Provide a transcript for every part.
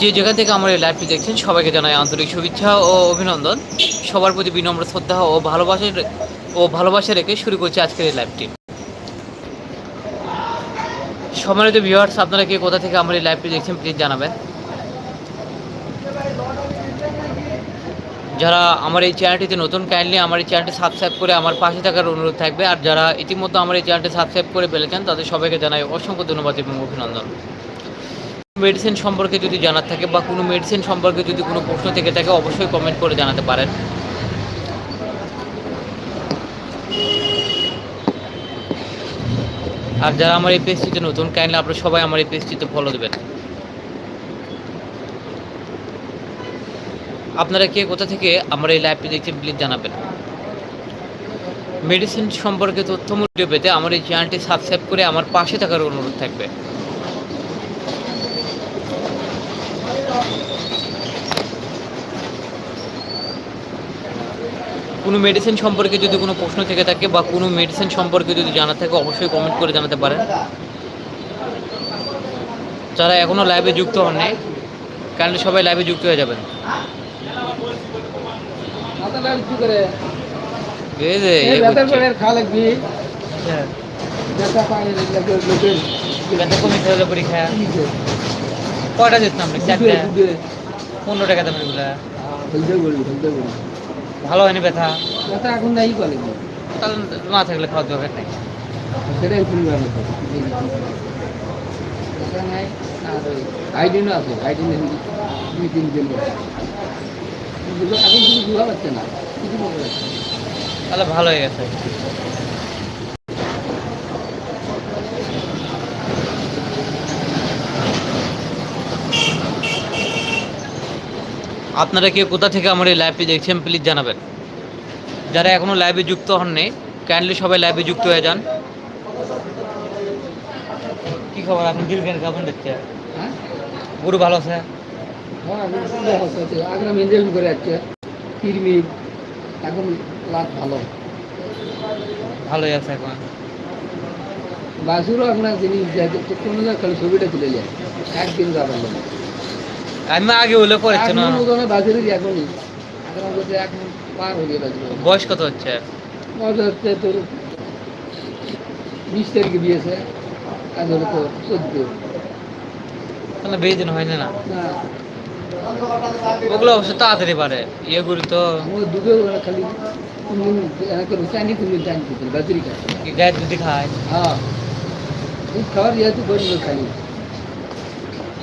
যে যেখান থেকে আমার এই লাইভটি দেখছেন, সবাইকে জানাই আন্তরিক শুভেচ্ছা ও অভিনন্দন। সবার প্রতি বিনম্র শ্রদ্ধা ও ভালোবাসা ও ভালোবাসা রেখে শুরু করছি আজকের এই লাইভটি সম্মানিত ভিউয়ার্স আপনারা কে কোথা থেকে আমার এই লাইভটি দেখছেন প্লিজ জানাবেন। যারা আমার এই চ্যানেলটিতে নতুন কাইন্ডলি আমার এই চ্যানেলটি সাবস্ক্রাইব করে আমার পাশে থাকার অনুরোধ থাকবে। আর যারা ইতিমধ্যে আমার এই চ্যানেলটি সাবস্ক্রাইব করে ফেলেছেন, তাদের সবাইকে জানাই অসংখ্য ধন্যবাদ এবং অভিনন্দন। মেডিসিন সম্পর্কে যদি জানার থাকে বা কোনো মেডিসিন সম্পর্কে যদি কোনো প্রশ্ন থেকে থাকে, অবশ্যই কমেন্ট করে জানাতে পারেন। আর যারা আমার এই পেজটিতে নতুন কাইন্ডলি আপনারা সবাই আমার এই পেজটিতে ফলো দেবেন। আপনারা কে, কোথা থেকে আমার এই লাইভটি দেখছেন প্লিজ জানাবেন। মেডিসিন সম্পর্কে তথ্যমূল্য পেতে আমার এই চ্যানেলটি সাবস্ক্রাইব করে আমার পাশে থাকার অনুরোধ থাকবে। কোনো মেডিসিন সম্পর্কে যদি কোনো প্রশ্ন থেকে থাকে বা কোনো মেডিসিন সম্পর্কে যদি জানা থাকে অবশ্যই কমেন্ট করে জানাতে পারেন। যারা এখনও লাইভে যুক্ত হননি কারণ সবাই লাইভে যুক্ত হয়ে যাবেন। পরীক্ষা কয়টা দিতাম পনেরো টাকা দামেরগুলা হলদে করি হলদে করি ভালো হয়নি ব্যথা। ব্যথা এখন নাই করে তাহলে না থাকলে খাওয়ার দরকার নেই। সেটাই আইডিনও আছে আইডিনে দুই তিন দিন এখন কিছু বুঝা পাচ্ছে না কিছু বোঝা যাচ্ছে তাহলে ভালো হয়ে গেছে। আপনারা কে কোথা থেকে আমার এই লাইভটি দেখছেন প্লিজ জানাবেন। যারা এখনও লাইভে যুক্ত হননি কাইন্ডলি সবাই লাইভে যুক্ত হয়ে যান। কি খবর? আপনি দিলবেন কেমন দেখছে গরু ভালো আছে? হ্যাঁ আগ্রাম ইঞ্জেকশন করে যাচ্ছে। কিরমি এখন লাভ ভালো। ভালোই আছে এখন। বাসুরও আপনার জিনিস যায় কোনো খালি ছবিটা তুলে যায় একদিন যাবেন আমি আগে হলে করেছে না? বয়স কত হচ্ছে? তোর বিশ তারিখে বিয়েছে আজ হলো তো চোদ্দ। তাহলে বেশি দিন হয় না ওগুলো অবশ্য তাড়াতাড়ি পারে। ইয়ে তো খালি চাইনি চাইনি খায়। দুধ খায়? হ্যাঁ। দুধ খাওয়ার করি খালি বাজুরি পালা বিকেলে ভিড় বেশি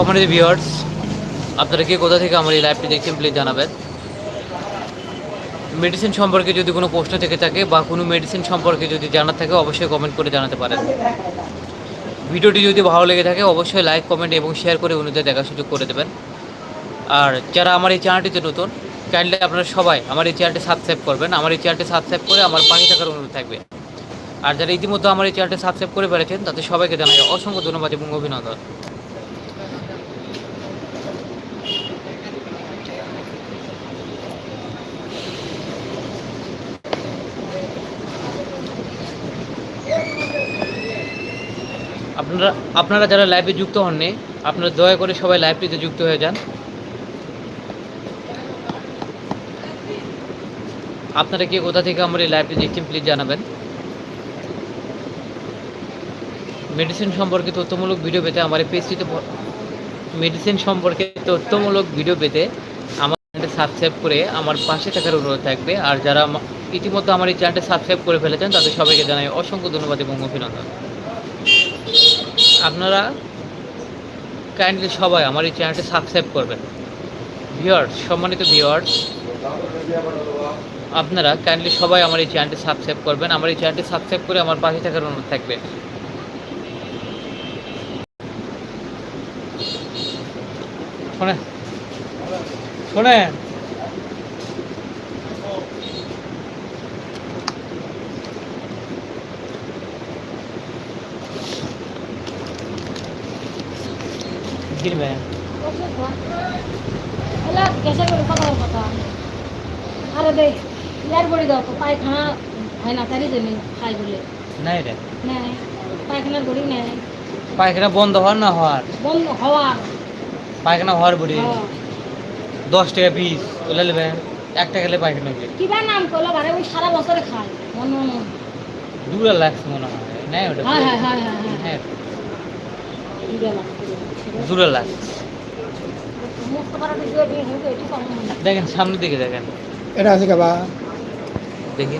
সম্মানিত ভিউয়ার্স আপনারা কে কোথা থেকে আমার এই লাইভটি দেখছেন প্লিজ জানাবেন। মেডিসিন সম্পর্কে যদি কোনো প্রশ্ন থেকে থাকে বা কোনো মেডিসিন সম্পর্কে যদি জানার থাকে, অবশ্যই কমেন্ট করে জানাতে পারেন। ভিডিওটি যদি ভালো লেগে থাকে, অবশ্যই লাইক কমেন্ট এবং শেয়ার করে অন্যদের দেখার সুযোগ করে দেবেন। আর যারা আমার এই চ্যানেলটিতে নতুন কাইন্ডলি আপনারা সবাই আমার এই চ্যানেলটি সাবস্ক্রাইব করবেন। আমার এই চ্যানেলটি সাবস্ক্রাইব করে আমার পাশে থাকার অনুরোধ থাকবে। আর যারা ইতিমধ্যে আমার এই চ্যানেলটি সাবস্ক্রাইব করে পেরেছেন তাদের সবাইকে জানাই অসংখ্য ধন্যবাদ এবং অভিনন্দন। আপনারা আপনারা যারা লাইভে যুক্ত হননি, আপনারা দয়া করে সবাই লাইভটিতে যুক্ত হয়ে যান। আপনারা কে কোথা থেকে আমার এই লাইভটি দেখছেন প্লিজ জানাবেন। মেডিসিন সম্পর্কে তথ্যমূলক ভিডিও পেতে আমার পেজটিতে মেডিসিন সম্পর্কে তথ্যমূলক ভিডিও পেতে আমার চ্যানেলটি সাবস্ক্রাইব করে আমার পাশে থাকার অনুরোধ থাকবে। আর যারা ইতিমধ্যে আমার এই চ্যানেলটি সাবস্ক্রাইব করে ফেলেছেন, তাদের সবাইকে জানাই অসংখ্য ধন্যবাদ এবং অভিনন্দন। আপনারা কাইন্ডলি সবাই আমার এই চ্যানেলটি সাবস্ক্রাইব করবেন। ভিওয়ার্স সম্মানিত ভিওয়ার্স আপনারা কাইন্ডলি সবাই আমার এই চ্যানেলটি সাবস্ক্রাইব করবেন। আমার এই চ্যানেলটি সাবস্ক্রাইব করে আমার পাশে থাকার অনুরোধ থাকবে। শোনে শোনে কথা আরে দে ইয়ার বড়ি দাও তো পায়খানা হয় না তারই জন্য খাই বলে। নাই রে। নেয় পায়খানার বড়ি নেয় পায়খানা বন্ধ হওয়ার না হওয়ার? বন্ধ হওয়ার। পায়খানা হওয়ার বড়ি হ্যাঁ। দশ টাকা পিস ওলে নেবে এক টাকা গেলে পায়খানা হবে কিবা নাম করল বারে ওই সারা বছরে খায় মন দুটা লাগছে মনে হয় নাই ওটা? হ্যাঁ হ্যাঁ হ্যাঁ হ্যাঁ হ্যাঁ। মনে হয়। দেখেন সামনের দিকে দেখেন। এটা আছে কাবা দেখি।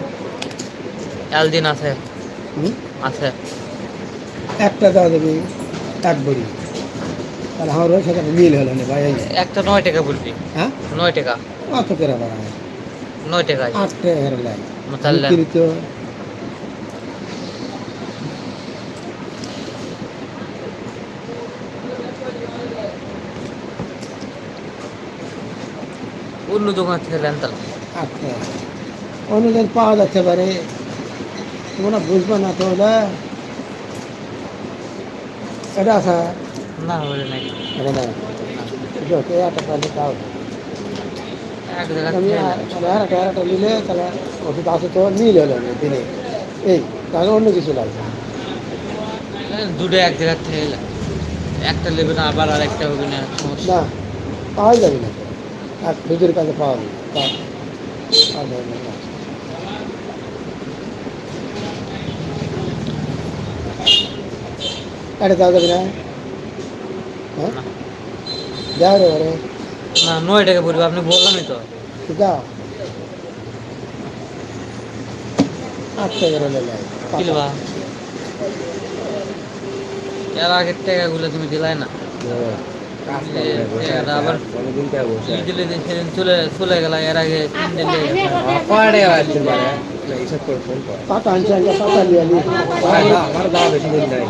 এলদিন আছে। আছে। একটা দেওয়া দেবে এক বড়ি তাহলে আমার ওই সাথে মিল হলো না ভাই একটা নয় টাকা বলবি হ্যাঁ? নয় টাকা। অত কেরা নয় টাকা আট টাকা লাগে অন্য দোকান থেকে নেন তাহলে আট টাকা অনুদান পাওয়া যাচ্ছে পারে তোমরা বুঝবে না তো ওটা এটা আছে? না নাই। এটা একটা তাও এক জায়গা নিলে তাহলে ওষুধ আছে তো মিল হলো না দিনে। এই তাহলে অন্য কিছু লাগবে। দুটো এক জায়গা থেকে একটা নেবে না আবার আর একটা হবে না না পাওয়া যাবে না। আর দুধের কাছে পাওয়া যাবে না। এটা দেওয়া যাবে না? হ্যাঁ? দেওয়া যাবে না নয় টাকা পড়বে আপনি বললামই তো। দাও আট টাকা রইলে লাই কিলবা এর আগের টাকাগুলো তুমি দিলাই না। চলে গেল এর আগে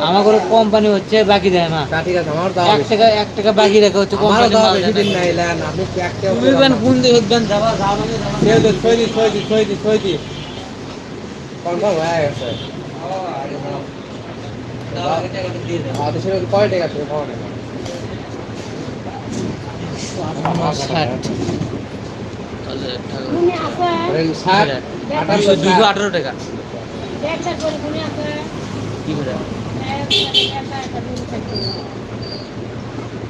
আমার কোম্পানি হচ্ছে বাকি দেয় না। এক টাকা এক টাকা বাকি রেখে হচ্ছে মাল দেয় না। তুমি বেন কোন দিয়ে হবেন যাবা যাবা যাবা। তাও আগে টাকাটা দিয়ে দেন। আমার ষাট। তাহলে টাকা- গুনে আছে দুশো দুশো আঠারো টাকা একটা করে গুনে আছে কি করে একটা একটা দুই চারটে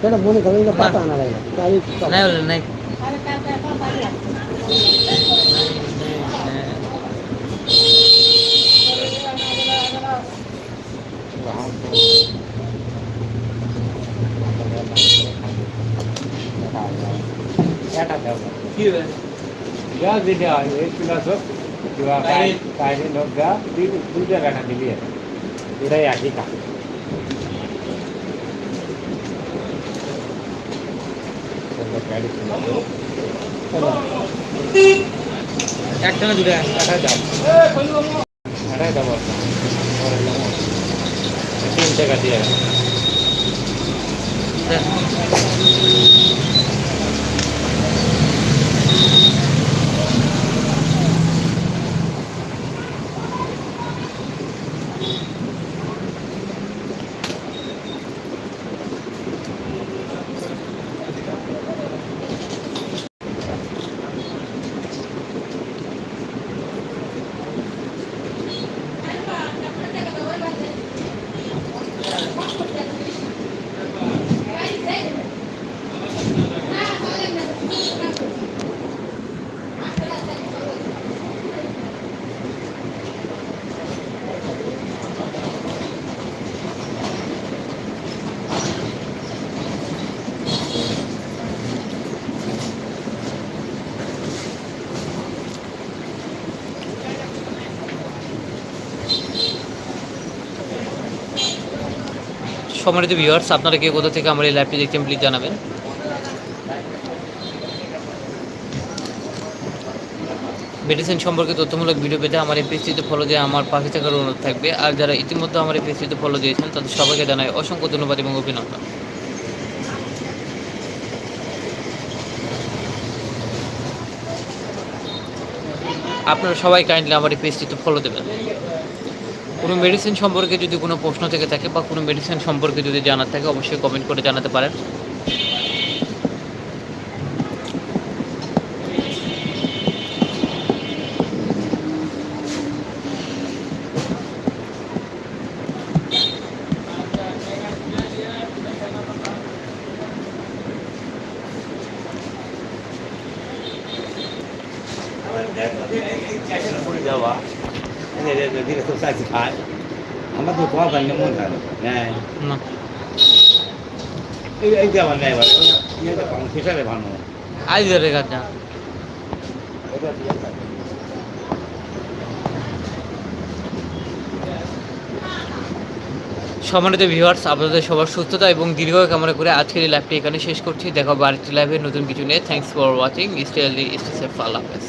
এটা মনে করো এটা পাতা আনা লাগে তাই নাই বলে নাই আরে কালকে এখন বাড়ি লাগছে কি হবে এটাই একই কাজ একটা না দুটা এটাই দাম এটাই দাম তিন টাকা দিয়ে দেন। সম্মানিত ভিউয়ার্স আপনারা কে কোথা থেকে আমার এই লাইভটি দেখছেন প্লিজ জানাবেন। মেডিসিন সম্পর্কে তথ্যমূলক ভিডিও পেতে আমার এই পেজটিতে ফলো দিয়ে আমার পাখি থাকার অনুরোধ থাকবে। আর যারা ইতিমধ্যে আমার এই পেজটিতে ফলো দিয়েছেন, তাদের সবাইকে জানায় অসংখ্য ধন্যবাদ এবং অভিনন্দন। আপনারা সবাই কাইন্ডলি আমার এই পেজটিতে ফলো দেবেন। কোনো মেডিসিন সম্পর্কে যদি কোনো প্রশ্ন থেকে থাকে বা কোনো মেডিসিন সম্পর্কে যদি জানার থাকে, অবশ্যই কমেন্ট করে জানাতে পারেন। দিলে তো চাইছি খায় আমার তো খাওয়া পাই মন খায় নেয় এই এই যাওয়া নেয় এবার ইয়েটা পান ফিসারে ভালো আইজারের কাছে সম্মানিত ভিউয়ার্স আপনাদের সবার সুস্থতা এবং দীর্ঘ কামনা করে আজকের এই লাইভটি এখানে শেষ করছি। দেখো আরেকটি লাইভে নতুন কিছু নিয়ে। Thanks for watching stay healthy stay safe Allah হাফেজ।